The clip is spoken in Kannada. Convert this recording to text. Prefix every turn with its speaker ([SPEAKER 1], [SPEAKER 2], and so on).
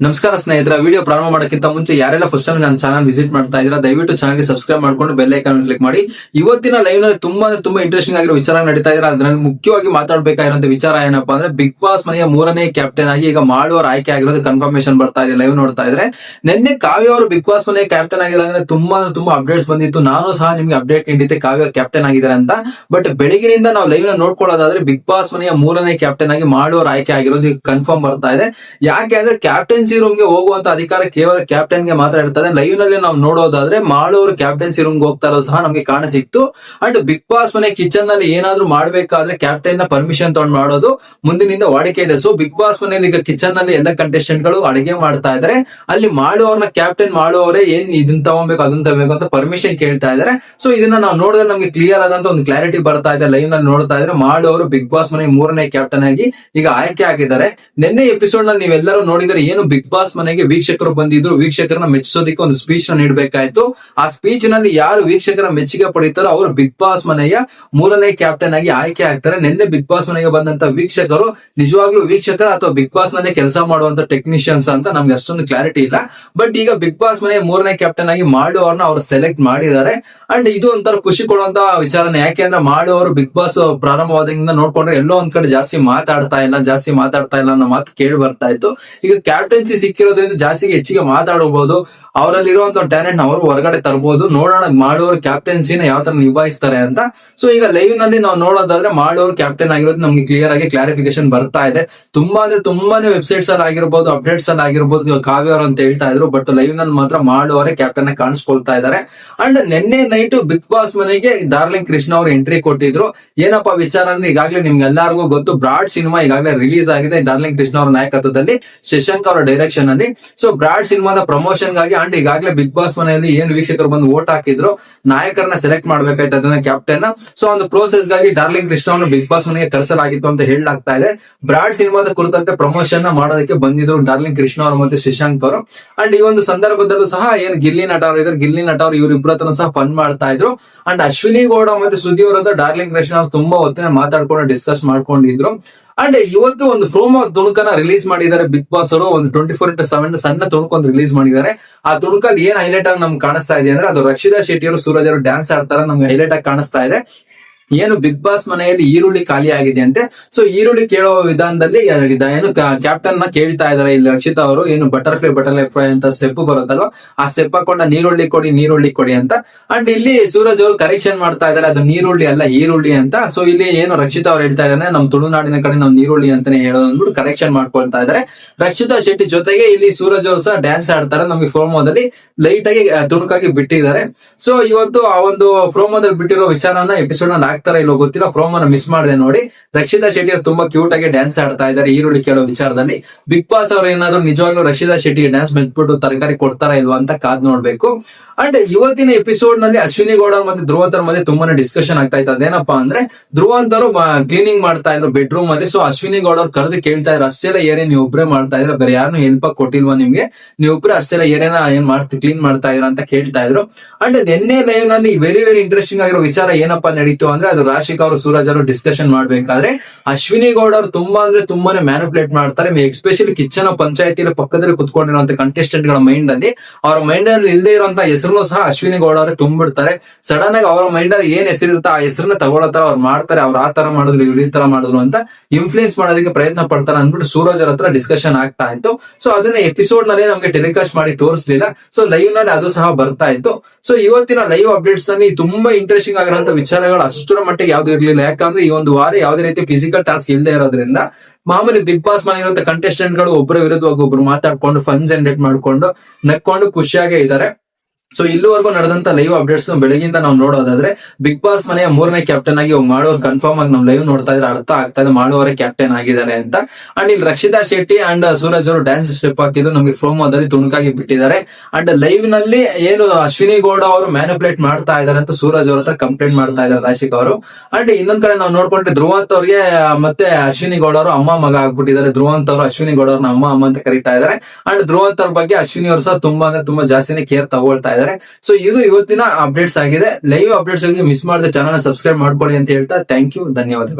[SPEAKER 1] ನಮಸ್ಕಾರ ಸ್ನೇಹಿತರ ವಿಡಿಯೋ ಪ್ರಾರಂಭ ಮಾಡೋಕ್ಕಿಂತ ಮುಂಚೆ ಯಾರೆಲ್ಲ ಫಸ್ಟ್ ಟೈಮ್ ನನ್ನ ಚಾನಲ್ ವಿಸಿಟ್ ಮಾಡ್ತಾ ಇದ್ರೆ ದಯವಿಟ್ಟು ಚಾನಲ್ಗೆ ಸಬ್ಸ್ಕ್ರೈಬ್ ಮಾಡ್ಕೊಂಡು ಬೆಲ್ ಐಕಾನ್ ಕ್ಲಿಕ್ ಮಾಡಿ. ಇವತ್ತಿನ ಲೈವ್ನಲ್ಲಿ ತುಂಬಾ ಅಂದ್ರೆ ತುಂಬಾ ಇಂಟ್ರೆಸ್ಟಿಂಗ್ ಆಗಿರೋ ವಿಚಾರ ನಡೀತಾ ಇದ್ರೆ ಅದ್ರಲ್ಲಿ ಮುಖ್ಯವಾಗಿ ಮಾತಾಡಬೇಕಾಗಿರೋ ವಿಚಾರ ಏನಪ್ಪಾ ಅಂದ್ರೆ ಬಿಗ್ ಬಾಸ್ ಮನೆಯ ಮೂರನೇ ಕ್ಯಾಪ್ಟನ್ ಆಗಿ ಈಗ ಮಾಡುವವರು ಆಯ್ಕೆ ಆಗಿರೋದು ಕನ್ಫರ್ಮೇಶನ್ ಬರ್ತಾ ಇದೆ ಲೈವ್ ನೋಡ್ತಾ ಇದ್ರೆ. ನಿನ್ನೆ ಕಾವ್ಯ ಅವರು ಬಿಗ್ ಬಾಸ್ ಮನೆಯ ಕ್ಯಾಪ್ಟನ್ ಆಗಿರೋದ್ರೆ ತುಂಬಾ ಅಂದ್ರೆ ತುಂಬಾ ಅಪ್ಡೇಟ್ಸ್ ಬಂದಿತ್ತು. ನಾನು ಸಹ ನಿಮ್ಗೆ ಅಪ್ಡೇಟ್ ನೀಡಿದ್ದೆ ಕಾವ್ಯ ಕ್ಯಾಪ್ಟನ್ ಆಗಿದ್ದಾರೆ ಅಂತ. ಬಟ್ ಬೆಳಗಿನಿಂದ ನಾವು ಲೈವ್ನ ನೋಡ್ಕೊಳ್ಳೋದಾದ್ರೆ ಬಿಗ್ ಬಾಸ್ ಮನೆಯ ಮೂರನೇ ಕ್ಯಾಪ್ಟನ್ ಆಗಿ ಮಾಡುವವರು ಆಯ್ಕೆ ಆಗಿರೋದು ಕನ್ಫರ್ಮ್ ಬರ್ತಾ ಇದೆ. ಯಾಕೆ ಅಂದ್ರೆ ಕ್ಯಾಪ್ಟನ್ಸಿ ರೂಮ್ಗೆ ಹೋಗುವಂತ ಅಧಿಕಾರ ಕೇವಲ ಕ್ಯಾಪ್ಟನ್ಗೆ ಮಾತ್ರ ಇರ್ತದೆ. ಲೈವ್ನಲ್ಲಿ ನಾವು ನೋಡೋದಾದ್ರೆ ಮಾಳೂರ್ ಕ್ಯಾಪ್ಟನ್ಸಿ ರೂಮ್ಗೆ ಹೋಗ್ತಾ ಇರೋದು ಸಹ ನಮಗೆ ಕಾಣ ಸಿಕ್ತು ಅಂಡ್ ಬಿಗ್ ಬಾಸ್ ಮನೆ ಕಿಚನ್ನಲ್ಲಿ ಏನಾದ್ರು ಮಾಡ್ಬೇಕಾದ್ರೆ ಕ್ಯಾಪ್ಟನ್ನ ಪರ್ಮಿಷನ್ ತಗೊಂಡ್ ಮಾಡೋದು ಮುಂದಿನಿಂದ ವಾಡಿಕೆ ಇದೆ. ಸೊ ಬಿಗ್ ಬಾಸ್ ಮನೆಯಲ್ಲಿ ಈಗ ಕಿಚನ್ನಲ್ಲಿ ಎಲ್ಲ ಕಂಟೆಸ್ಟೆಂಟ್ಗಳು ಅಡಿಗೆ ಮಾಡ್ತಾ ಇದಾರೆ. ಅಲ್ಲಿ ಮಾಡುವವ್ರನ್ನ ಕ್ಯಾಪ್ಟನ್ ಮಾಡುವವರೇ ಏನ್ ಇದನ್ನ ತಗೊಬೇಕು ಅದನ್ನ ತಗೋಬೇಕು ಅಂತ ಪರ್ಮಿಷನ್ ಕೇಳ್ತಾ ಇದಾರೆ. ಸೊ ಇದನ್ನ ನಾವು ನೋಡಿದ್ರೆ ನಮಗೆ ಕ್ಲಿಯರ್ ಆದಂತ ಒಂದು ಕ್ಲಾರಿಟಿ ಬರ್ತಾ ಇದೆ. ಲೈವ್ನಲ್ಲಿ ನೋಡ್ತಾ ಇದ್ರೆ ಮಾಡುವವರು ಬಿಗ್ ಬಾಸ್ ಮನೆ ಮೂರನೇ ಕ್ಯಾಪ್ಟನ್ ಆಗಿ ಈಗ ಆಯ್ಕೆ ಆಗಿದ್ದಾರೆ. ನಿನ್ನೆ ಎಪಿಸೋಡ್ನಲ್ಲಿ ನೀವೆಲ್ಲರೂ ನೋಡಿದ್ರೆ ಏನು ಬಿಗ್ ಬಾಸ್ ಮನೆಗೆ ವೀಕ್ಷಕರು ಬಂದಿದ್ರು. ವೀಕ್ಷಕರನ್ನ ಮೆಚ್ಚಿಸೋದಕ್ಕೆ ಒಂದು ಸ್ಪೀಚ್ನ ನೀಡಬೇಕಾಯ್ತು. ಆ ಸ್ಪೀಚ್ನಲ್ಲಿ ಯಾರು ವೀಕ್ಷಕರ ಮೆಚ್ಚುಗೆ ಪಡೀತಾರೋ ಅವರು ಬಿಗ್ ಬಾಸ್ ಮನೆಯ ಮೂರನೇ ಕ್ಯಾಪ್ಟನ್ ಆಗಿ ಆಯ್ಕೆ ಆಗ್ತಾರೆ. ನಿನ್ನೆ ಬಿಗ್ ಬಾಸ್ ಮನೆಗೆ ಬಂದಂತ ವೀಕ್ಷಕರು ನಿಜವಾಗ್ಲೂ ವೀಕ್ಷಕರ ಅಥವಾ ಬಿಗ್ ಬಾಸ್ನಲ್ಲಿ ಕೆಲಸ ಮಾಡುವಂತ ಟೆಕ್ನಿಷಿಯನ್ಸ್ ಅಂತ ನಮ್ಗೆ ಅಷ್ಟೊಂದು ಕ್ಲಾರಿಟಿ ಇಲ್ಲ. ಬಟ್ ಈಗ ಬಿಗ್ ಬಾಸ್ ಮನೆಯ ಮೂರನೇ ಕ್ಯಾಪ್ಟನ್ ಆಗಿ ಮಾಡುವವ್ರನ್ನ ಅವರು ಸೆಲೆಕ್ಟ್ ಮಾಡಿದ್ದಾರೆ. ಅಂಡ್ ಇದು ಒಂಥರ ಖುಷಿ ಕೊಡುವಂತ ವಿಚಾರನೆ ಯಾಕೆಂದ್ರೆ ಮಾಡುವವರು ಬಿಗ್ ಬಾಸ್ ಪ್ರಾರಂಭವಾದಿಂದ ನೋಡ್ಕೊಂಡ್ರೆ ಎಲ್ಲೋ ಒಂದ್ ಕಡೆ ಜಾಸ್ತಿ ಮಾತಾಡ್ತಾ ಇಲ್ಲ, ಜಾಸ್ತಿ ಮಾತಾಡ್ತಾ ಇಲ್ಲ ಅನ್ನೋ ಮಾತು ಕೇಳಿ ಬರ್ತಾ ಇತ್ತು. ಈಗ ಕ್ಯಾಪ್ಟನ್ಸಿ ಸಿಕ್ಕಿರೋದ್ರಿಂದ ಜಾಸ್ತಿ ಹೆಚ್ಚಿಗೆ ಮಾತಾಡಬಹುದು. ಅವರಲ್ಲಿ ಇರುವಂತ ಟ್ಯಾಲೆಂಟ್ ಅವರು ಹೊರಗಡೆ ತರಬಹುದು ನೋಡೋಣ ಮಾಡೋರು ಕ್ಯಾಪ್ಟನ್ಸಿನ ಯಾವ ತರ ನಿಭಾಯಿಸ್ತಾರೆ ಅಂತ. ಸೊ ಈಗ ಲೈವ್ನಲ್ಲಿ ನಾವು ನೋಡೋದಾದ್ರೆ ಮಾಡೋರು ಕ್ಯಾಪ್ಟನ್ ಆಗಿರೋದು ನಮ್ಗೆ ಕ್ಲಿಯರ್ ಆಗಿ ಕ್ಲಾರಿಫಿಕೇಶನ್ ಬರ್ತಾ ಇದೆ. ತುಂಬಾ ಅಂದ್ರೆ ತುಂಬಾನೇ ವೆಬ್ಸೈಟ್ಸ್ ಅಲ್ಲಿ ಆಗಿರ್ಬೋದು ಅಪ್ಡೇಟ್ಸ್ ಅಲ್ಲಿ ಆಗಿರ್ಬೋದು. ಅವರು ಅಂತ ಹೇಳ್ತಾ ಇದ್ರು ಬಟ್ ಲೈವ್ನಲ್ಲಿ ಮಾತ್ರ ಮಾಡುವವರೇ ಕ್ಯಾಪ್ಟನ್ ಕಾಣಿಸ್ಕೊಳ್ತಾ ಇದ್ದಾರೆ. ಅಂಡ್ ನಿನ್ನೆ ನೈಟ್ ಬಿಗ್ ಬಾಸ್ ಮನೆಗೆ ಡಾರ್ಲಿಂಗ್ ಕೃಷ್ಣ ಅವರು ಎಂಟ್ರಿ ಕೊಟ್ಟಿದ್ರು. ಏನಪ್ಪಾ ವಿಚಾರ ಅಂದ್ರೆ ಈಗಾಗಲೇ ನಿಮ್ಗೆ ಎಲ್ಲರಿಗೂ ಗೊತ್ತು ಬ್ರಾಡ್ ಸಿನಿಮಾ ಈಗಾಗಲೇ ರಿಲೀಸ್ ಆಗಿದೆ. ಡಾರ್ಲಿಂಗ್ ಕೃಷ್ಣ ಅವರ ನಾಯಕತ್ವದಲ್ಲಿ. ಶಶಾಂಕ್ ಅವರ ಡೈರೆಕ್ಷನ್ ಅಲ್ಲಿ. ಸೊ ಬ್ರಾಡ್ ಸಿನಿಮಾದ ಪ್ರಮೋಷನ್ಗಾಗಿ ಅಂಡ್ ಈಗಾಗಲೇ ಬಿಗ್ ಬಾಸ್ ಮನೆಯಲ್ಲಿ ಏನ್ ವೀಕ್ಷಕರು ಬಂದು ವೋಟ್ ಹಾಕಿದ್ರು, ನಾಯಕರನ್ನ ಸೆಲೆಕ್ಟ್ ಮಾಡ್ಬೇಕಾಯ್ತು ಅದನ್ನ ಕ್ಯಾಪ್ಟನ್ ಸೊ ಒಂದು ಪ್ರೋಸೆಸ್ಗಾಗಿ ಡಾರ್ಲಿಂಗ್ ಕೃಷ್ಣ ಬಿಗ್ ಬಾಸ್ ಮನೆಗೆ ಕರೆಸಲಾಗಿತ್ತು ಅಂತ ಹೇಳಲಾಗ್ತಾ ಇದೆ. ಬ್ರಾಡ್ ಸಿನಿಮಾದ ಕುರಿತಂತೆ ಪ್ರಮೋಷನ್ನ ಮಾಡೋದಕ್ಕೆ ಬಂದಿದ್ರು ಡಾರ್ಲಿಂಗ್ ಕೃಷ್ಣ ಅವರು ಮತ್ತೆ ಶಶಾಂಕ್ ಅವರು. ಅಂಡ್ ಈ ಒಂದು ಸಂದರ್ಭದಲ್ಲೂ ಸಹ ಏನ್ ಗಿಲ್ಲಿ ನಟ ಅವರು ಇದ್ರೆ, ಗಿಲ್ಲಿ ನಟ ಅವರು ಇವ್ರಿಬ್ರ ಸಹ ಫನ್ ಮಾಡ್ತಾ ಇದ್ರು. ಅಂಡ್ ಅಶ್ವಿನಿ ಗೌಡ ಮತ್ತೆ ಸುದ್ದಿ ಅವರ ಡಾರ್ಲಿಂಗ್ ಕೃಷ್ಣ ಅವರು ತುಂಬಾ ಹೊತ್ತಿನ ಮಾತಾಡ್ಕೊಂಡು ಡಿಸ್ಕಸ್ ಮಾಡ್ಕೊಂಡಿದ್ರು. ಅಂಡ್ ಇವತ್ತು ಒಂದು ಪ್ರೋಮೋ ತುಣುಕನ ರಿಲೀಸ್ ಮಾಡಿದ್ದಾರೆ ಬಿಗ್ ಬಾಸ್ ಅವರು. ಒಂದು ಟ್ವೆಂಟಿ ಫೋರ್ ಇಂಟು ಸೆವೆನ್ ಸಣ್ಣ ತುಣುಕು ರಿಲೀಸ್ ಮಾಡಿದ್ದಾರೆ. ಆ ತುಣುಕಲ್ಲಿ ಏನ್ ಹೈಲೈಟ್ ಆಗಿ ನಮ್ಗೆ ಕಾಣಿಸ್ತಾ ಇದೆ ಅಂದ್ರೆ ಅದು ರಕ್ಷಿತಾ ಶೆಟ್ಟಿ ಅವರು, ಸೂರಜ್ ಅವರು ಡ್ಯಾನ್ಸ್ ಆಡ್ತಾರೆ ನಮ್ಗೆ ಹೈಲೈಟ್ ಆಗಿ ಕಾಣಿಸ್ತಾ ಇದೆ. ಏನು ಬಿಗ್ ಬಾಸ್ ಮನೆಯಲ್ಲಿ ಈರುಳ್ಳಿ ಖಾಲಿ ಆಗಿದೆ ಅಂತೆ ಸೊ ಈರುಳ್ಳಿ ಕೇಳುವ ವಿಧಾನದಲ್ಲಿ ಏನು ಕ್ಯಾಪ್ಟನ್ನ ಕೇಳ್ತಾ ಇದಾರೆ ಇಲ್ಲಿ ರಕ್ಷಿತಾ ಅವರು ಏನು ಬಟರ್ಫ್ಲೈ ಬಟರ್ಫ್ಲೈ ಅಂತ ಸ್ಟೆಪ್ ಬರುತ್ತಲ್ವ? ಆ ಸ್ಟೆಪ್ ಹಾಕೊಂಡ ನೀರುಳ್ಳಿ ಕೊಡಿ ನೀರುಳ್ಳಿ ಕೊಡಿ ಅಂತ. ಅಂಡ್ ಇಲ್ಲಿ ಸೂರಜ್ ಅವರು ಕರೆಕ್ಷನ್ ಮಾಡ್ತಾ ಇದಾರೆ ಅದು ನೀರುಳ್ಳಿ ಅಲ್ಲ, ಈರುಳ್ಳಿ ಅಂತ. ಸೊ ಇಲ್ಲಿ ಏನು ರಕ್ಷಿತಾ ಅವ್ರು ಹೇಳ್ತಾ ಇದಾರೆ ನಮ್ ತುಳುನಾಡಿನ ಕಡೆ ನಾವು ನೀರುಳ್ಳಿ ಅಂತಾನೆ ಹೇಳೋದು ಅಂದ್ಬಿಟ್ಟು ಕರೆಕ್ಷನ್ ಮಾಡ್ಕೊಳ್ತಾ ಇದಾರೆ ರಕ್ಷಿತಾ ಶೆಟ್ಟಿ ಜೊತೆಗೆ ಇಲ್ಲಿ ಸೂರಜ್ ಅವರು ಸಹ ಡ್ಯಾನ್ಸ್ ಆಡ್ತಾರೆ. ನಮಗೆ ಪ್ರೋಮೋದಲ್ಲಿ ಲೈಟ್ ಆಗಿ ತುಣುಕಾಗಿ ಬಿಟ್ಟಿದ್ದಾರೆ. ಸೊ ಇವತ್ತು ಆ ಒಂದು ಪ್ರೋಮೋದಲ್ಲಿ ಬಿಟ್ಟಿರೋ ವಿಚಾರನ ಎಪಿಸೋಡ್ನಲ್ಲಿ ಆಗ್ತಾರ ಇಲ್ಲೋ ಗೊತ್ತಿಲ್ಲ. ಪ್ರೋಮೋನ ಮಿಸ್ ಮಾಡಿದೆ ನೋಡಿ. ರಕ್ಷಿತಾ ಶೆಟ್ಟಿ ಅವರು ತುಂಬಾ ಕ್ಯೂಟ್ ಆಗಿ ಡ್ಯಾನ್ಸ್ ಆಡ್ತಾ ಇದ್ದಾರೆ ಈರುಳ್ಳಿ ಕೇಳೋ ವಿಚಾರದಲ್ಲಿ. ಬಿಗ್ ಬಾಸ್ ಅವರು ಏನಾದ್ರು ನಿಜವಾಗ್ಲೂ ರಕ್ಷಿತಾ ಶೆಟ್ಟಿ ಡ್ಯಾನ್ಸ್ ಮೆಚ್ಬಿಟ್ಟು ತರಕಾರಿ ಕೊಡ್ತಾರಾ ಇಲ್ವಾ ಅಂತ ಕಾದ್ ನೋಡ್ಬೇಕು. ಅಂಡ್ ಇವತ್ತಿನ ಎಪಿಸೋಡ್ನಲ್ಲಿ ಅಶ್ವಿನಿ ಗೌಡ ಮತ್ತೆ ಧ್ರುವಂತರ ಮಧ್ಯೆ ತುಂಬಾನೇ ಡಿಸ್ಕಷನ್ ಆಗ್ತಾ ಇತ್ತು. ಅದೇನಪ್ಪಾ ಅಂದ್ರೆ ಧ್ರುವಂತರು ಕ್ಲೀನಿಂಗ್ ಮಾಡ್ತಾ ಇದ್ರು ಬೆಡ್ರೂಮ್ ಅಲ್ಲಿ. ಸೊ ಅಶ್ವಿನಿ ಗೌಡ ಅವ್ರು ಕರೆದು ಕೇಳ್ತಾ ಇದ್ರು, ಅಷ್ಟೆಲ್ಲ ಏರಿಯಾ ನೀವು ಒಬ್ರೇ ಮಾಡ್ತಾ ಇದ್ರ ಬೇರೆ ಯಾರು ಹೆಲ್ಪ್ ಕೊಟ್ಟಿಲ್ವಾ ನಿಮ್ಗೆ? ನೀವು ಅಷ್ಟೆಲ್ಲ ಏರಿಯಾನ ಏನ್ ಮಾಡ್ತಿ ಕ್ಲೀನ್ ಮಾಡ್ತಾ ಇದ್ರ ಅಂತ ಕೇಳ್ತಾ ಇದ್ರು. ಅಂಡ್ ನಿನ್ನೆ ಲೈವ್ನಲ್ಲಿ ವೆರಿ ವೆರಿ ಇಂಟ್ರೆಸ್ಟಿಂಗ್ ಆಗಿರೋ ವಿಚಾರ ಏನಪ್ಪಾ ನಡೀತು ಅಂದ್ರೆ ಅದು ರಾಶಿಕ್ ಅವರು ಸೂರಜ್ ಅವರು ಡಿಸ್ಕಷನ್ ಮಾಡ್ಬೇಕಾದ್ರೆ ಅಶ್ವಿನಿ ಗೌಡ ಅವರು ತುಂಬಾ ಅಂದ್ರೆ ತುಂಬಾನೇ ಮ್ಯಾನುಪುಲೇಟ್ ಮಾಡ್ತಾರೆ ಎಸ್ಪೆಷಲಿ ಕಿಚ್ಚನ ಪಂಚಾಯತಿ ಪಕ್ಕದಲ್ಲಿ ಕುತ್ಕೊಂಡಿರುವಂತ ಕಂಟೆಸ್ಟೆಂಟ್ಗಳ ಮೈಂಡ್ ಅಲ್ಲಿ. ಅವ್ರ ಮೈಂಡ್ ಅಲ್ಲಿ ಇಲ್ಲದೆ ಇರುವಂತ ಹೆಸರು ಸಹ ಅಶ್ವಿನಿ ಗೌಡ ಅವರೇ ತುಂಬಿಡ್ತಾರೆ. ಸಡನ್ ಆಗಿ ಅವರ ಮೈಂಡ್ ಅಲ್ಲಿ ಏನ್ ಹೆಸರು ಇರುತ್ತೆ ಆ ಹೆಸರನ್ನ ತಗೊಳತ್ತಾರ ಅವ್ರು ಮಾಡ್ತಾರೆ. ಅವ್ರು ಆ ತರ ಮಾಡಿದ್ರು, ಇವ್ರು ಈ ತರ ಮಾಡಿದ್ರು ಅಂತ ಇನ್ಫ್ಲೂಯೆನ್ಸ್ ಮಾಡೋದಕ್ಕೆ ಪ್ರಯತ್ನ ಪಡ್ತಾರೆ ಅಂದ್ಬಿಟ್ಟು ಸೂರಜ್ ಹತ್ರ ಡಿಸ್ಕಷನ್ ಆಗ್ತಾ ಇತ್ತು. ಸೊ ಅದನ್ನ ಎಪಿಸೋಡ್ನಲ್ಲಿ ನಮಗೆ ಟೆಲಿಕಾಸ್ಟ್ ಮಾಡಿ ತೋರಿಸ್ಲಿಲ್ಲ. ಸೊ ಲೈವ್ನಲ್ಲಿ ಅದು ಸಹ ಬರ್ತಾ ಇತ್ತು. ಸೊ ಇವತ್ತಿನ ಲೈವ್ ಅಪ್ಡೇಟ್ಸ್ ಅಲ್ಲಿ ತುಂಬಾ ಇಂಟ್ರೆಸ್ಟಿಂಗ್ ಆಗಿರುವಂತ ವಿಚಾರಗಳು ಅಷ್ಟರ ಮಟ್ಟಿಗೆ ಯಾವ್ದು ಇರ್ಲಿಲ್ಲ. ಯಾಕಂದ್ರೆ ಈ ಒಂದು ವಾರ ಯಾವುದೇ ರೀತಿ ಫಿಸಿಕಲ್ ಟಾಸ್ಕ್ ಇಲ್ಲದೆ ಇರೋದ್ರಿಂದ ಮಾಮೂಲಿ ಬಿಗ್ ಬಾಸ್ ಮನೆ ಕಂಟೆಸ್ಟೆಂಟ್ಗಳು ಒಬ್ಬರ ವಿರುದ್ಧವಾಗಿ ಒಬ್ರು ಮಾತಾಡ್ಕೊಂಡು ಫನ್ ಜನರೇಟ್ ಮಾಡ್ಕೊಂಡು ನಕ್ಕೊಂಡು ಖುಷಿಯಾಗೇ ಇದ್ದಾರೆ. ಸೊ ಇಲ್ಲಿವರೆಗೂ ನಡೆದಂತ ಲೈವ್ ಅಪ್ಡೇಟ್ಸ್ ಬೆಳಗಿಂದ ನಾವು ನೋಡೋದಾದ್ರೆ ಬಿಗ್ ಬಾಸ್ ಮನೆಯ ಮೂರನೇ ಕ್ಯಾಪ್ಟನ್ ಆಗಿ ಮಾಡೋರ್ ಕನ್ಫರ್ಮ್ ಆಗಿ ನಾವು ಲೈವ್ ನೋಡ್ತಾ ಇದ್ರೆ. ಅರ್ಥ ಆಗ್ತಾ ಇದೆ ಮಾಡುವವರ ಕ್ಯಾಪ್ಟನ್ ಆಗಿದ್ದಾರೆ ಅಂತ. ಅಂಡ್ ಇಲ್ಲಿ ರಕ್ಷಿತಾ ಶೆಟ್ಟಿ ಅಂಡ್ ಸೂರಜ್ ಅವರು ಡ್ಯಾನ್ಸ್ ಸ್ಟೆಪ್ ಹಾಕಿದ್ದು ನಮಗೆ ಪ್ರೋಮೋದಲ್ಲಿ ತುಣುಕಾಗಿ ಬಿಟ್ಟಿದ್ದಾರೆ. ಅಂಡ್ ಲೈವ್ನಲ್ಲಿ ಏನು ಅಶ್ವಿನಿ ಗೌಡ ಅವರು ಮ್ಯಾನಿಪುಲೇಟ್ ಮಾಡ್ತಾ ಇದಾರೆ ಅಂತ ಸೂರಜ್ ಅವ್ರ ಕಂಪ್ಲೇಂಟ್ ಮಾಡ್ತಾ ಇದ್ದಾರೆ ರಾಶಿಕ್ ಅವರು. ಅಂಡ್ ಇನ್ನೊಂದ್ ಕಡೆ ನಾವು ನೋಡ್ಕೊಂಡ್ರೆ ಧ್ರುವಂತ್ ಅವ್ರಿಗೆ ಮತ್ತೆ ಅಶ್ವಿನಿ ಗೌಡ ಅವರು ಅಮ್ಮ ಮಗ ಆಗ್ಬಿಟ್ಟಿದ್ದಾರೆ. ಧ್ರುವಂತ್ ಅವರು ಅಶ್ವಿನಿ ಗೌಡ ಅವ್ರನ್ನ ಅಮ್ಮ ಅಮ್ಮ ಅಂತ ಕರೀತಾ ಇದ್ದಾರೆ ಅಂಡ್ ಧ್ರುವಂತ್ ಅವ್ರ ಬಗ್ಗೆ ಅಶ್ವಿನಿ ಅವರು ಸಹ ತುಂಬಾ ಅಂದ್ರೆ ತುಂಬಾ ಜಾಸ್ತಿನೇ ಕೇರ್ ತಗೊಳ್ತಾ ಇದ್ದಾರೆ ಸೊ ಇದು ಇವತ್ತಿನ ಅಪ್ಡೇಟ್ಸ್ ಆಗಿದೆ. ಲೈವ್ ಅಪ್ಡೇಟ್ಸ್ ಮಿಸ್ ಮಾಡದೆ ಚಾನಲ್ ಸಬ್ಸ್ಕ್ರೈಬ್ ಮಾಡ್ಕೊಳ್ಳಿ ಅಂತ ಹೇಳ್ತಾ ಥ್ಯಾಂಕ್ ಯು ಧನ್ಯವಾದಗಳು.